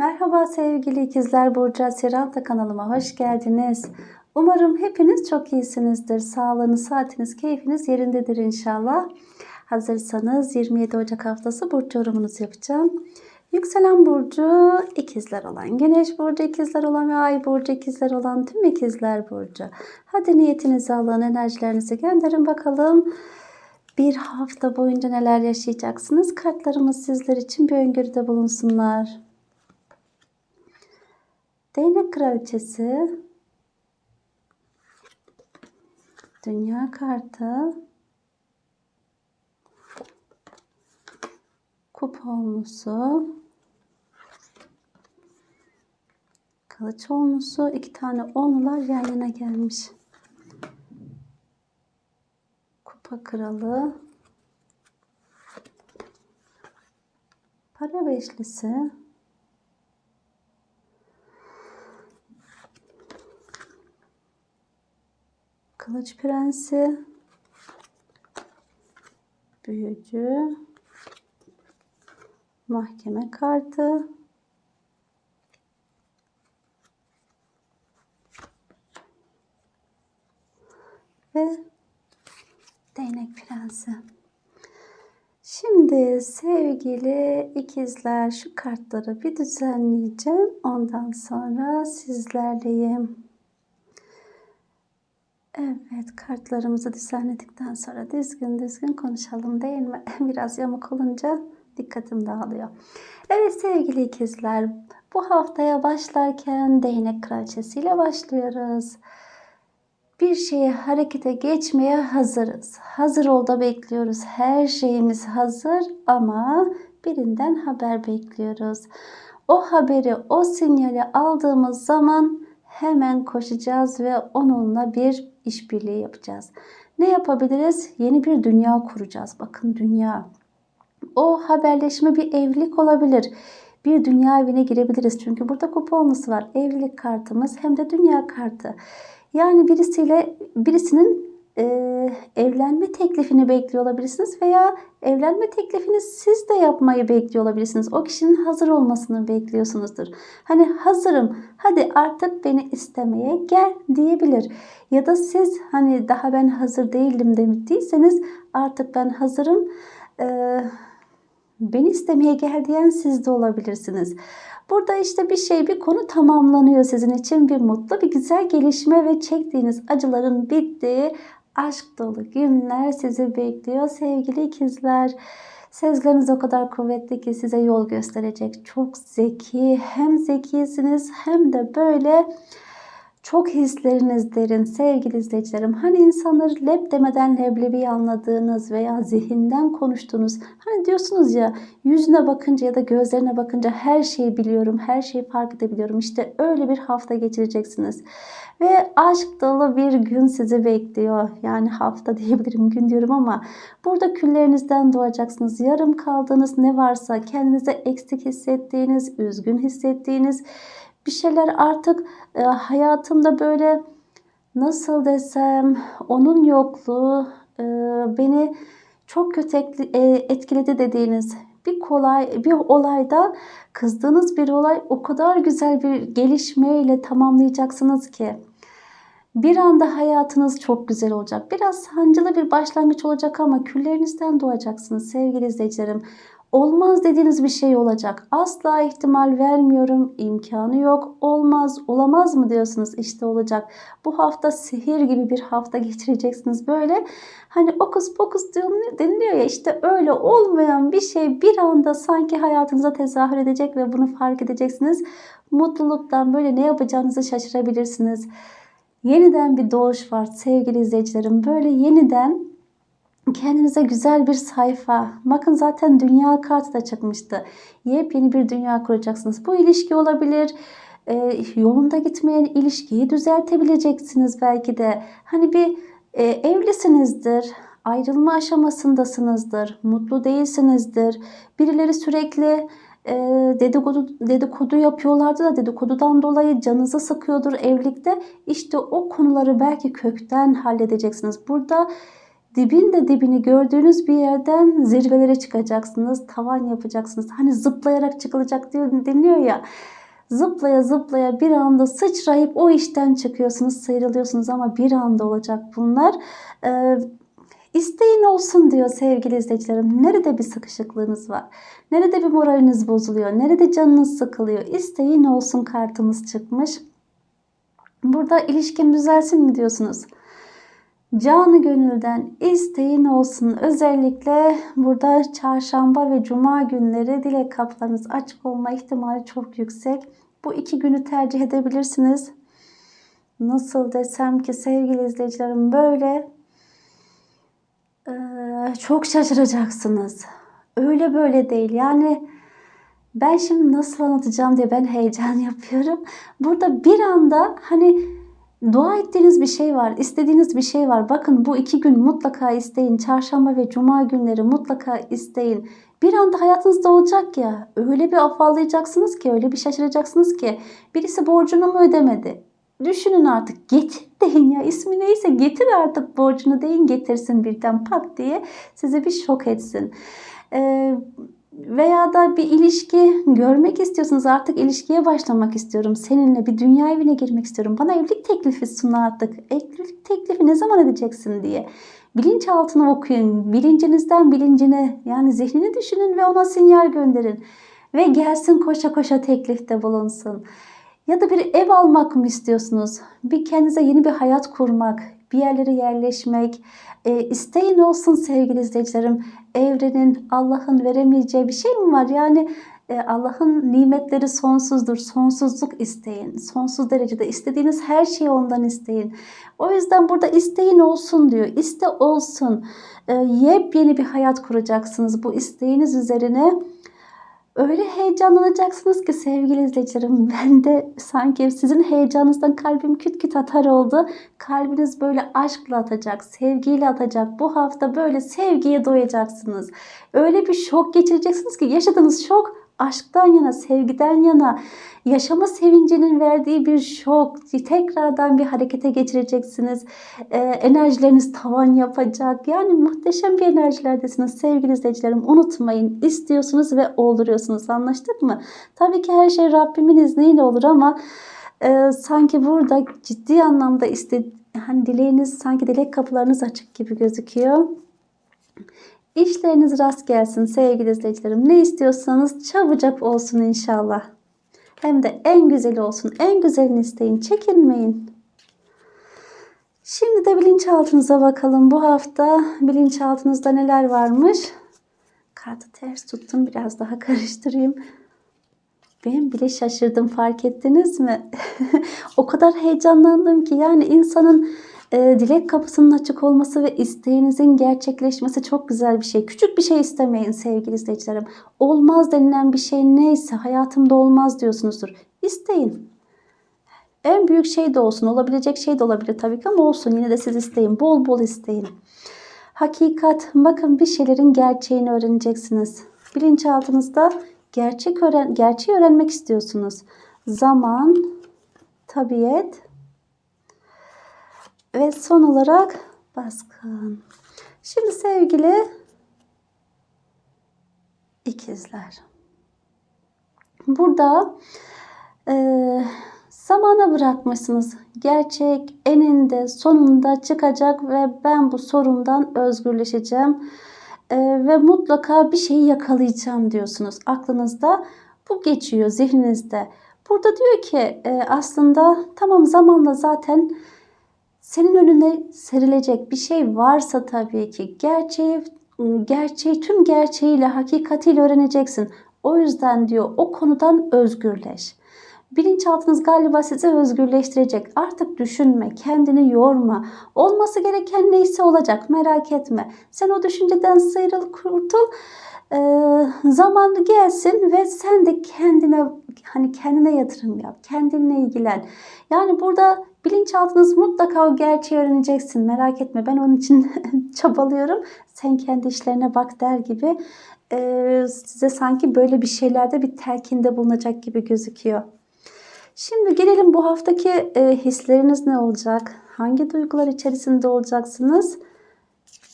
Merhaba sevgili ikizler Burcu Asiranta kanalıma hoş geldiniz. Umarım hepiniz çok iyisinizdir. Sağlığınız, saatiniz, keyfiniz yerindedir inşallah. Hazırsanız 27 Ocak haftası burç yorumunuzu yapacağım. Yükselen burcu ikizler olan, güneş burcu ikizler olan ve ay burcu ikizler olan tüm ikizler burcu. Hadi niyetinizi alın, enerjilerinizi gönderin bakalım. Bir hafta boyunca neler yaşayacaksınız? Kartlarımız sizler için bir öngörüde bulunsunlar. Değnek kraliçesi. Dünya kartı. Kupa olmusu. Kılıç olmusu. iki tane onlular yan yana gelmiş. Kupa kralı. Para beşlisi. Kılıç Prensi, Büyücü, Mahkeme kartı, ve Değnek Prensi. Şimdi sevgili ikizler şu kartları bir düzenleyeceğim. Ondan sonra sizlerleyim. Evet, kartlarımızı düzenledikten sonra düzgün düzgün konuşalım değil mi? Biraz yamuk olunca dikkatim dağılıyor. Evet sevgili ikizler, bu haftaya başlarken değnek kraliçesiyle başlıyoruz. Bir şeye harekete geçmeye hazırız. Hazır ol da bekliyoruz. Her şeyimiz hazır ama birinden haber bekliyoruz. O haberi, o sinyali aldığımız zaman hemen koşacağız ve onunla bir işbirliği yapacağız. Ne yapabiliriz? Yeni bir dünya kuracağız. Bakın dünya. O haberleşme bir evlilik olabilir. Bir dünya evine girebiliriz. Çünkü burada olması var. Evlilik kartımız hem de dünya kartı. Yani birisiyle birisinin e, evlenme teklifini bekliyor olabilirsiniz veya evlenme teklifini siz de yapmayı bekliyor olabilirsiniz. O kişinin hazır olmasını bekliyorsunuzdur. Hani hazırım hadi artık beni istemeye gel diyebilir. Ya da siz hani daha ben hazır değildim demiştiyseniz artık ben hazırım e, beni istemeye gel diyen siz de olabilirsiniz. Burada işte bir şey, bir konu tamamlanıyor sizin için. Bir mutlu, bir güzel gelişme ve çektiğiniz acıların bittiği aşk dolu günler sizi bekliyor sevgili ikizler. Sezgileriniz o kadar kuvvetli ki size yol gösterecek. Çok zeki, hem zekisiniz hem de böyle çok hisleriniz derin sevgili izleyicilerim. Hani insanları lep demeden leblebi anladığınız veya zihinden konuştuğunuz. Hani diyorsunuz ya yüzüne bakınca ya da gözlerine bakınca her şeyi biliyorum, her şeyi fark edebiliyorum. İşte öyle bir hafta geçireceksiniz. Ve aşk dolu bir gün sizi bekliyor. Yani hafta diyebilirim gün diyorum ama burada küllerinizden doğacaksınız. Yarım kaldığınız ne varsa kendinize eksik hissettiğiniz, üzgün hissettiğiniz bir şeyler artık e, hayatımda böyle nasıl desem onun yokluğu e, beni çok kötü e, etkiledi dediğiniz bir kolay bir olayda kızdığınız bir olay o kadar güzel bir gelişmeyle tamamlayacaksınız ki bir anda hayatınız çok güzel olacak. Biraz sancılı bir başlangıç olacak ama küllerinizden doğacaksınız sevgili izleyicilerim. Olmaz dediğiniz bir şey olacak. Asla ihtimal vermiyorum. imkanı yok. Olmaz, olamaz mı diyorsunuz? İşte olacak. Bu hafta sihir gibi bir hafta geçireceksiniz. Böyle hani okus pokus deniliyor ya işte öyle olmayan bir şey bir anda sanki hayatınıza tezahür edecek ve bunu fark edeceksiniz. Mutluluktan böyle ne yapacağınızı şaşırabilirsiniz. Yeniden bir doğuş var sevgili izleyicilerim. Böyle yeniden kendinize güzel bir sayfa. Bakın zaten dünya kartı da çıkmıştı. Yepyeni bir dünya kuracaksınız. Bu ilişki olabilir. E, yolunda gitmeyen ilişkiyi düzeltebileceksiniz belki de. Hani bir e, evlisinizdir. Ayrılma aşamasındasınızdır. Mutlu değilsinizdir. Birileri sürekli e, dedikodu, dedikodu yapıyorlardı da dedikodudan dolayı canınızı sıkıyordur evlilikte. İşte o konuları belki kökten halledeceksiniz. Burada dibin de dibini gördüğünüz bir yerden zirvelere çıkacaksınız. Tavan yapacaksınız. Hani zıplayarak çıkılacak diyor deniliyor ya. Zıplaya zıplaya bir anda sıçrayıp o işten çıkıyorsunuz, sıyrılıyorsunuz ama bir anda olacak bunlar. Ee, isteğin olsun diyor sevgili izleyicilerim. Nerede bir sıkışıklığınız var? Nerede bir moraliniz bozuluyor? Nerede canınız sıkılıyor? İsteğin olsun kartımız çıkmış. Burada ilişkin düzelsin mi diyorsunuz? Canı gönülden isteğin olsun. Özellikle burada çarşamba ve cuma günleri dilek kaplarınız açık olma ihtimali çok yüksek. Bu iki günü tercih edebilirsiniz. Nasıl desem ki sevgili izleyicilerim böyle çok şaşıracaksınız. Öyle böyle değil. Yani ben şimdi nasıl anlatacağım diye ben heyecan yapıyorum. Burada bir anda hani dua ettiğiniz bir şey var, istediğiniz bir şey var. Bakın bu iki gün mutlaka isteyin. Çarşamba ve cuma günleri mutlaka isteyin. Bir anda hayatınızda olacak ya. Öyle bir afallayacaksınız ki, öyle bir şaşıracaksınız ki. Birisi borcunu mu ödemedi? Düşünün artık getir deyin ya ismi neyse getir artık borcunu deyin getirsin birden pat diye sizi bir şok etsin. Ee, veya da bir ilişki görmek istiyorsunuz. Artık ilişkiye başlamak istiyorum. Seninle bir dünya evine girmek istiyorum. Bana evlilik teklifi sun artık. Evlilik teklifi ne zaman edeceksin diye. Bilinçaltını okuyun. Bilincinizden bilincine yani zihnini düşünün ve ona sinyal gönderin. Ve gelsin koşa koşa teklifte bulunsun. Ya da bir ev almak mı istiyorsunuz? Bir kendinize yeni bir hayat kurmak, bir yerlere yerleşmek. E, isteğin olsun sevgili izleyicilerim. Evrenin, Allah'ın veremeyeceği bir şey mi var? Yani e, Allah'ın nimetleri sonsuzdur. Sonsuzluk isteyin. Sonsuz derecede istediğiniz her şeyi ondan isteyin. O yüzden burada isteğin olsun diyor. İste olsun. E, yepyeni bir hayat kuracaksınız. Bu isteğiniz üzerine Öyle heyecanlanacaksınız ki sevgili izleyicilerim. Ben de sanki sizin heyecanınızdan kalbim küt küt atar oldu. Kalbiniz böyle aşkla atacak, sevgiyle atacak. Bu hafta böyle sevgiye doyacaksınız. Öyle bir şok geçireceksiniz ki yaşadığınız şok aşktan yana, sevgiden yana, yaşama sevincinin verdiği bir şok, tekrardan bir harekete geçireceksiniz. Ee, enerjileriniz tavan yapacak. Yani muhteşem bir enerjilerdesiniz sevgili izleyicilerim. Unutmayın, istiyorsunuz ve olduruyorsunuz. Anlaştık mı? Tabii ki her şey Rabbimin izniyle olur ama e, sanki burada ciddi anlamda iste, hani dileğiniz sanki dilek kapılarınız açık gibi gözüküyor. İşleriniz rast gelsin sevgili izleyicilerim. Ne istiyorsanız çabucak olsun inşallah. Hem de en güzeli olsun. En güzelini isteyin. Çekinmeyin. Şimdi de bilinçaltınıza bakalım. Bu hafta bilinçaltınızda neler varmış? Kartı ters tuttum. Biraz daha karıştırayım. Ben bile şaşırdım fark ettiniz mi? o kadar heyecanlandım ki yani insanın e, dilek kapısının açık olması ve isteğinizin gerçekleşmesi çok güzel bir şey. Küçük bir şey istemeyin sevgili izleyicilerim. Olmaz denilen bir şey neyse hayatımda olmaz diyorsunuzdur. İsteyin. En büyük şey de olsun. Olabilecek şey de olabilir tabii ki ama olsun. Yine de siz isteyin. Bol bol isteyin. Hakikat. Bakın bir şeylerin gerçeğini öğreneceksiniz. Bilinçaltınızda gerçek öğren gerçeği öğrenmek istiyorsunuz. Zaman, tabiat, ve son olarak baskın. Şimdi sevgili ikizler. Burada e, zamana bırakmışsınız. Gerçek eninde sonunda çıkacak ve ben bu sorundan özgürleşeceğim. E, ve mutlaka bir şeyi yakalayacağım diyorsunuz. Aklınızda bu geçiyor zihninizde. Burada diyor ki e, aslında tamam zamanla zaten senin önüne serilecek bir şey varsa tabii ki gerçeği, gerçeği tüm gerçeğiyle, hakikatiyle öğreneceksin. O yüzden diyor o konudan özgürleş. Bilinçaltınız galiba sizi özgürleştirecek. Artık düşünme, kendini yorma. Olması gereken neyse olacak merak etme. Sen o düşünceden sıyrıl, kurtul. Ee, zamanı gelsin ve sen de kendine hani kendine yatırım yap. Kendinle ilgilen. Yani burada bilinçaltınız mutlaka o gerçeği öğreneceksin. Merak etme ben onun için çabalıyorum. Sen kendi işlerine bak der gibi e, size sanki böyle bir şeylerde bir telkinde bulunacak gibi gözüküyor. Şimdi gelelim bu haftaki e, hisleriniz ne olacak? Hangi duygular içerisinde olacaksınız?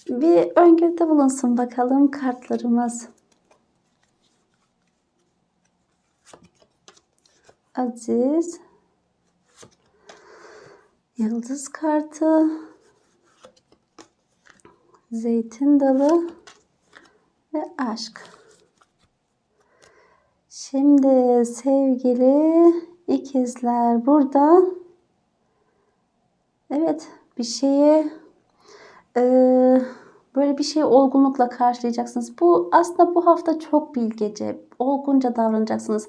Bir öngörüde bulunsun bakalım kartlarımız. Aziz. Yıldız kartı. Zeytin dalı ve aşk. Şimdi sevgili ikizler burada evet bir şeye eee, böyle bir şeyi olgunlukla karşılayacaksınız. Bu aslında bu hafta çok bilgece, olgunca davranacaksınız.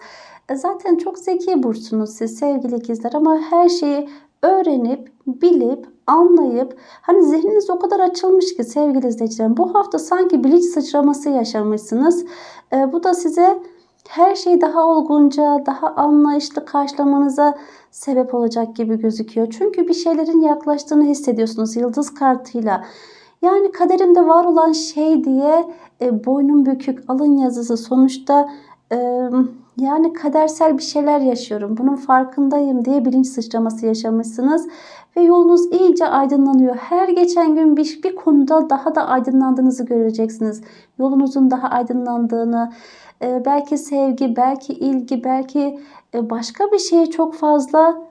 E, Zaten çok zeki burçsunuz siz sevgili ikizler ama her şeyi öğrenip, bilip, anlayıp hani zihniniz o kadar açılmış ki sevgili izleyicilerim bu hafta sanki bilinç sıçraması yaşamışsınız. E, bu da size her şeyi daha olgunca, daha anlayışlı karşılamanıza sebep olacak gibi gözüküyor. Çünkü bir şeylerin yaklaştığını hissediyorsunuz yıldız kartıyla. Yani kaderimde var olan şey diye e, boynum bükük, alın yazısı sonuçta yani kadersel bir şeyler yaşıyorum. Bunun farkındayım diye bilinç sıçraması yaşamışsınız ve yolunuz iyice aydınlanıyor. Her geçen gün bir, bir konuda daha da aydınlandığınızı göreceksiniz. Yolunuzun daha aydınlandığını, belki sevgi, belki ilgi, belki başka bir şeye çok fazla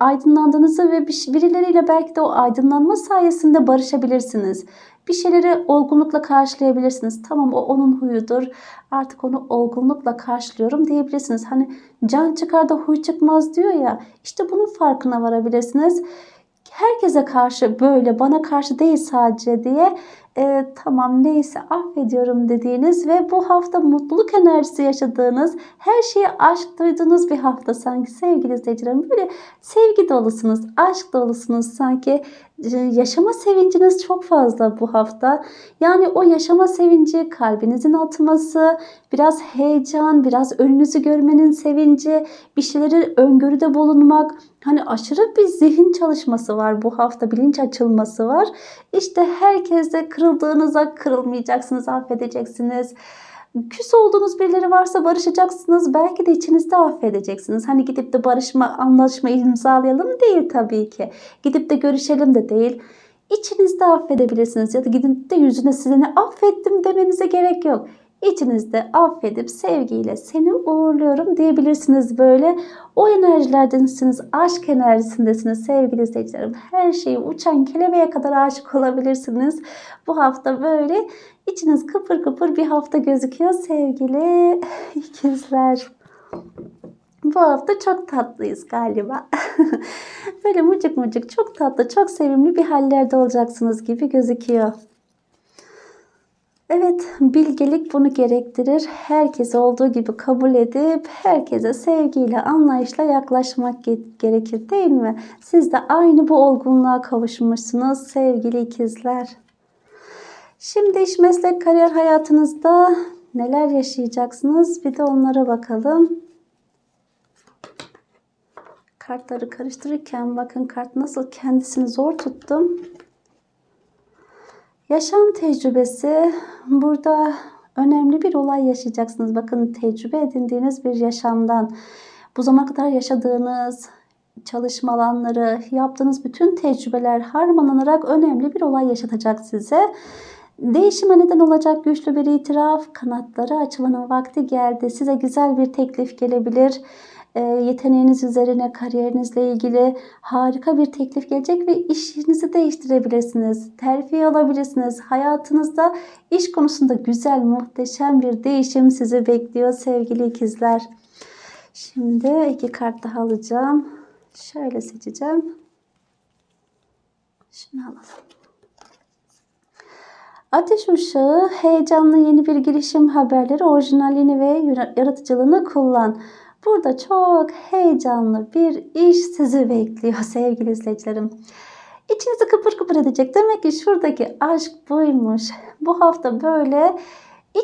aydınlandığınızı ve bir- birileriyle belki de o aydınlanma sayesinde barışabilirsiniz. Bir şeyleri olgunlukla karşılayabilirsiniz. Tamam o onun huyudur. Artık onu olgunlukla karşılıyorum diyebilirsiniz. Hani can çıkar da huy çıkmaz diyor ya. İşte bunun farkına varabilirsiniz. Herkese karşı böyle bana karşı değil sadece diye e, tamam neyse affediyorum dediğiniz ve bu hafta mutluluk enerjisi yaşadığınız, her şeye aşk duyduğunuz bir hafta sanki sevgili izleyicilerim. Böyle sevgi dolusunuz, aşk dolusunuz sanki. E, Yaşama sevinciniz çok fazla bu hafta. Yani o yaşama sevinci, kalbinizin atması, biraz heyecan, biraz önünüzü görmenin sevinci, bir şeyleri öngörüde bulunmak. Hani aşırı bir zihin çalışması var bu hafta, bilinç açılması var. İşte herkese kırıldığınıza kırılmayacaksınız, affedeceksiniz. Küs olduğunuz birileri varsa barışacaksınız. Belki de içinizde affedeceksiniz. Hani gidip de barışma, anlaşma imzalayalım değil tabii ki. Gidip de görüşelim de değil. İçinizde affedebilirsiniz ya da gidip de yüzüne size ne affettim demenize gerek yok. İçinizde affedip sevgiyle seni uğurluyorum diyebilirsiniz böyle. O enerjilerdensiniz, aşk enerjisindesiniz sevgili izleyicilerim. Her şeyi uçan kelebeğe kadar aşık olabilirsiniz. Bu hafta böyle içiniz kıpır kıpır bir hafta gözüküyor sevgili ikizler. Bu hafta çok tatlıyız galiba. Böyle mucuk mucuk çok tatlı, çok sevimli bir hallerde olacaksınız gibi gözüküyor. Evet, bilgelik bunu gerektirir. Herkese olduğu gibi kabul edip herkese sevgiyle, anlayışla yaklaşmak ge- gerekir değil mi? Siz de aynı bu olgunluğa kavuşmuşsunuz sevgili ikizler. Şimdi iş, meslek, kariyer hayatınızda neler yaşayacaksınız? Bir de onlara bakalım. Kartları karıştırırken bakın kart nasıl kendisini zor tuttum. Yaşam tecrübesi burada önemli bir olay yaşayacaksınız. Bakın tecrübe edindiğiniz bir yaşamdan bu zamana kadar yaşadığınız çalışma alanları, yaptığınız bütün tecrübeler harmanlanarak önemli bir olay yaşatacak size. Değişime neden olacak güçlü bir itiraf, kanatları açmanın vakti geldi. Size güzel bir teklif gelebilir. E, yeteneğiniz üzerine, kariyerinizle ilgili harika bir teklif gelecek ve işinizi değiştirebilirsiniz. Terfi alabilirsiniz. Hayatınızda iş konusunda güzel, muhteşem bir değişim sizi bekliyor sevgili ikizler. Şimdi iki kart daha alacağım. Şöyle seçeceğim. Şunu alalım. Ateş uşağı heyecanlı yeni bir girişim haberleri orijinalliğini ve yaratıcılığını kullan. Burada çok heyecanlı bir iş sizi bekliyor sevgili izleyicilerim. İçinizi kıpır kıpır edecek. Demek ki şuradaki aşk buymuş. Bu hafta böyle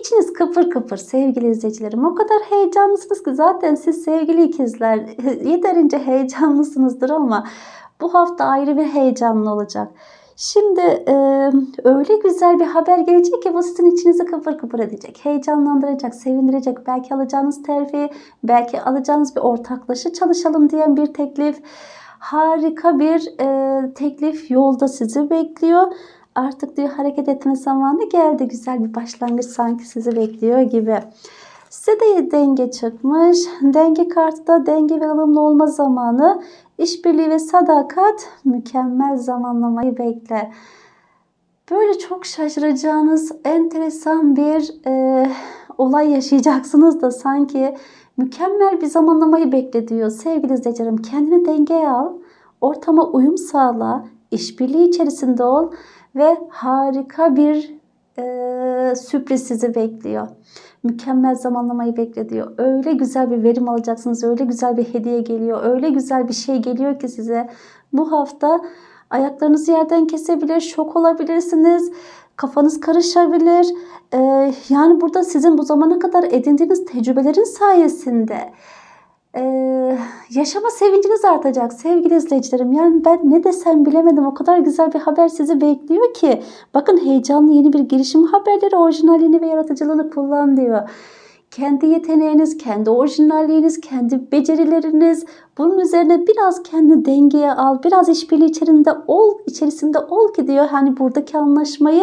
içiniz kıpır kıpır sevgili izleyicilerim. O kadar heyecanlısınız ki zaten siz sevgili ikizler yeterince heyecanlısınızdır ama bu hafta ayrı bir heyecanlı olacak. Şimdi e, öyle güzel bir haber gelecek ki bu sizin içinizi kıpır kıpır edecek. Heyecanlandıracak, sevindirecek. Belki alacağınız terfi, belki alacağınız bir ortaklaşa çalışalım diyen bir teklif. Harika bir e, teklif yolda sizi bekliyor. Artık diyor hareket etme zamanı geldi. Güzel bir başlangıç sanki sizi bekliyor gibi. Size de denge çıkmış. Denge kartı da denge ve ılımlı olma zamanı. İşbirliği ve sadakat mükemmel zamanlamayı bekler. Böyle çok şaşıracağınız enteresan bir e, olay yaşayacaksınız da sanki mükemmel bir zamanlamayı bekle diyor. Sevgili izleyicilerim kendini dengeye al, ortama uyum sağla, işbirliği içerisinde ol ve harika bir e, sürpriz sizi bekliyor. Mükemmel zamanlamayı bekle diyor. Öyle güzel bir verim alacaksınız, öyle güzel bir hediye geliyor, öyle güzel bir şey geliyor ki size. Bu hafta ayaklarınızı yerden kesebilir, şok olabilirsiniz, kafanız karışabilir. Ee, yani burada sizin bu zamana kadar edindiğiniz tecrübelerin sayesinde ee, yaşama sevinciniz artacak sevgili izleyicilerim. Yani ben ne desem bilemedim. O kadar güzel bir haber sizi bekliyor ki. Bakın heyecanlı yeni bir girişim haberleri orijinalliğini ve yaratıcılığını kullan diyor. Kendi yeteneğiniz, kendi orijinalliğiniz, kendi becerileriniz, bunun üzerine biraz kendi dengeye al, biraz işbirliği içerisinde ol, içerisinde ol ki diyor. Hani buradaki anlaşmayı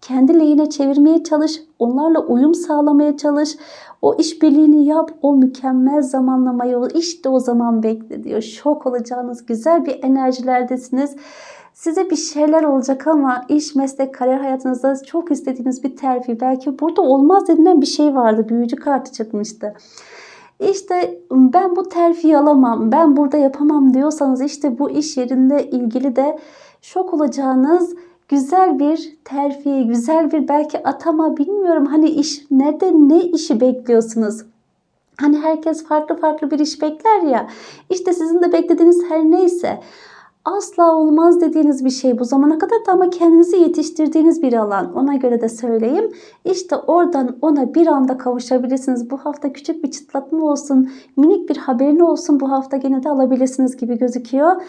kendi lehine çevirmeye çalış, onlarla uyum sağlamaya çalış. O işbirliğini yap, o mükemmel zamanlamayı işte o zaman bekle diyor. Şok olacağınız güzel bir enerjilerdesiniz. Size bir şeyler olacak ama iş, meslek, kariyer hayatınızda çok istediğiniz bir terfi. Belki burada olmaz denilen bir şey vardı. Büyücü kartı çıkmıştı. İşte ben bu terfiyi alamam, ben burada yapamam diyorsanız işte bu iş yerinde ilgili de şok olacağınız güzel bir terfi, güzel bir belki atama bilmiyorum hani iş nerede ne işi bekliyorsunuz? Hani herkes farklı farklı bir iş bekler ya. İşte sizin de beklediğiniz her neyse asla olmaz dediğiniz bir şey bu zamana kadar da ama kendinizi yetiştirdiğiniz bir alan. Ona göre de söyleyeyim. İşte oradan ona bir anda kavuşabilirsiniz. Bu hafta küçük bir çıtlatma olsun, minik bir haberin olsun bu hafta gene de alabilirsiniz gibi gözüküyor.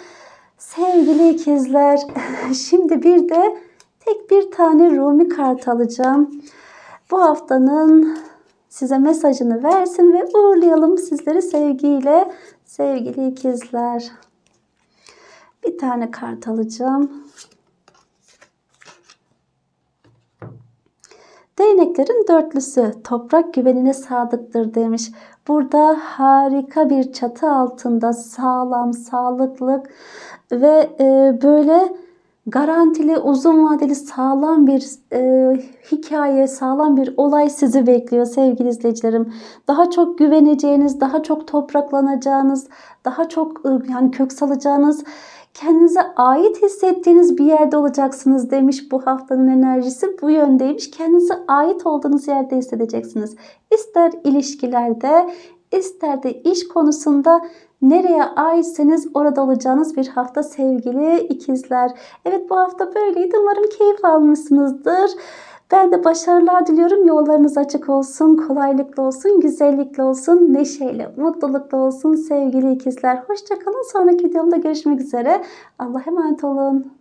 Sevgili ikizler, şimdi bir de tek bir tane Rumi kart alacağım. Bu haftanın size mesajını versin ve uğurlayalım sizleri sevgiyle sevgili ikizler. Bir tane kart alacağım. Değneklerin dörtlüsü toprak güvenine sadıktır demiş. Burada harika bir çatı altında sağlam, sağlıklı ve e, böyle garantili, uzun vadeli sağlam bir e, hikaye, sağlam bir olay sizi bekliyor sevgili izleyicilerim. Daha çok güveneceğiniz, daha çok topraklanacağınız, daha çok e, yani kök salacağınız kendinize ait hissettiğiniz bir yerde olacaksınız demiş bu haftanın enerjisi bu yöndeymiş. Kendinize ait olduğunuz yerde hissedeceksiniz. İster ilişkilerde ister de iş konusunda nereye aitseniz orada olacağınız bir hafta sevgili ikizler. Evet bu hafta böyleydi. Umarım keyif almışsınızdır. Ben de başarılar diliyorum. Yollarınız açık olsun, kolaylıkla olsun, güzellikle olsun, neşeyle, mutlulukla olsun sevgili ikizler. Hoşçakalın. Sonraki videomda görüşmek üzere. Allah'a emanet olun.